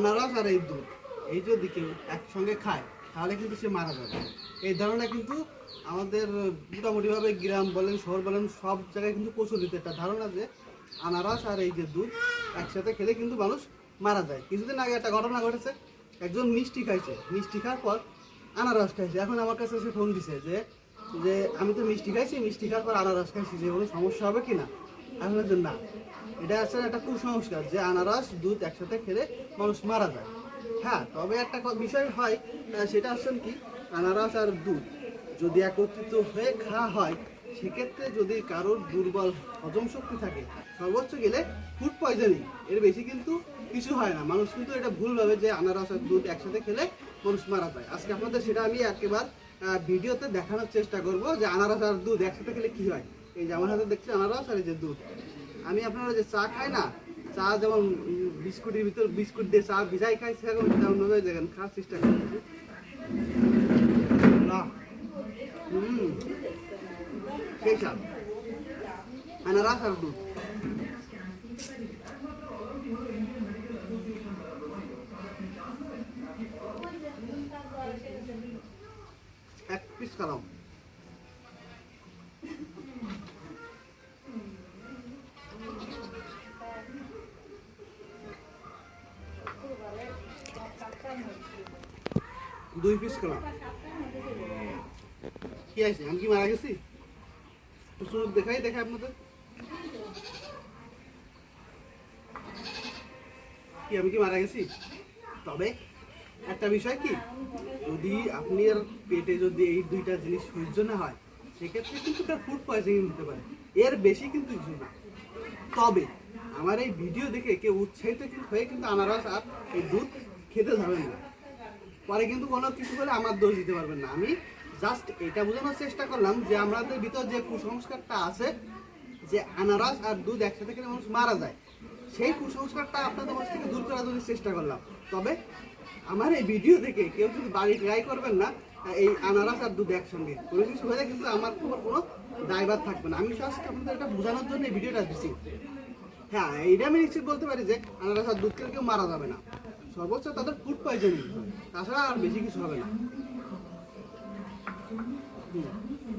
আনারস আর এই দুধ। এই যদি কেউ একসঙ্গে খায় তাহলে কিন্তু সে মারা যাবে। এই ধারণা কিন্তু আমাদের মোটামুটিভাবে গ্রাম বলেন শহর বলেন সব জায়গায় কিন্তু প্রচলিত একটা ধারণা যে আনারস আর এই যে দুধ একসাথে খেলে কিন্তু মানুষ মারা যায়। কিছুদিন আগে একটা ঘটনা ঘটেছে একজন মিষ্টি খাইছে। মিষ্টি খাওয়ার পর আনারস খাইছে। এখন আমার কাছে সে ফোন দিছে যে যে আমি তো মিষ্টি খাইছি মিষ্টি খাওয়ার পর আনারস খাইছি। যে কোনো সমস্যা হবে কি না? বলছি, না। এটা আসলে একটা কুসংস্কার যে আনারস, দুধ একসাথে খেলে মানুষ মারা যায়। হ্যাঁ তবে একটা বিষয় হয় সেটা হচ্ছেন কি, আনারস আর দুধ যদি একত্রিত হয়ে খাওয়া হয়, সেক্ষেত্রে যদি কারোর দুর্বল হজম শক্তি থাকে, সর্বোচ্চ গেলে ফুড পয়জনিং এর বেশি কিন্তু কিছু হয় না। মানুষ কিন্তু এটা ভুল ভাবে যে আনারস আর দুধ একসাথে খেলে মানুষ মারা যায়। আজকে আপনাদের সেটা আমি একেবার ভিডিওতে দেখানোর চেষ্টা করব যে আনারস আর দুধ একসাথে খেলে কি হয়। এই যে আমার হাতে দেখছি আনারস আর এই যে দুধ। আমি আপনারা যে চা খাই না, চা যেমন বিস্কুটের ভিতর বিস্কুট দিয়ে চা ভিজাই খাই, সেরকম তেমনভাবে দেখেন, খাওয়ার চেষ্টা করছি না। হুম। সেই আর দুধ। এক পিস খালাম। দুই পিস খেলাম। কি আছে আমি কি মারা গেছি? তো দেখাই দেখাই আপনাদের। কি, আমি কি মারা গেছি? তবে একটা বিষয় কি, যদি আপনি আর পেটে যদি এই দুইটা জিনিস সহ্য না হয়, সেক্ষেত্রে কিন্তু তার ফুড পয়জনিং হতে পারে। এর বেশি কিন্তু কিছু না। তবে আমার এই ভিডিও দেখে কেউ উৎসাহিত হয়ে কিন্তু আনারস আর এই দুধ খেতে যাবেন না। পরে কিন্তু কোনো কিছু বলে আমার দোষ দিতে পারবেন না। আমি জাস্ট এটা বোঝানোর চেষ্টা করলাম যে আমাদের ভিতর যে কুসংস্কারটা আছে, যে আনারস আর দুধ একসাথে খেলে মানুষ মারা যায়, সেই কুসংস্কারটা আপনাদের মধ্যে থেকে দূর করার জন্য চেষ্টা করলাম। তবে আমার এই ভিডিও দেখে কেউ কিন্তু বাড়ি ট্রাই করবেন না, এই আনারস আর দুধ একসঙ্গে, কোনো কিছু হলে কিন্তু আমার উপর কোনো দায়ভার থাকবে না। আমি জাস্ট আপনাদের এটা বোঝানোর জন্য এই ভিডিওটা দিচ্ছি হ্যাঁ এইটা আমি নিশ্চিত বলতে পারি যে আনারস আর দুধ খেলে কেউ মারা যাবে না। সর্বোচ্চ তাদের ফুড পয়জনিং তাছাড়া আর বেশি কিছু হবে না।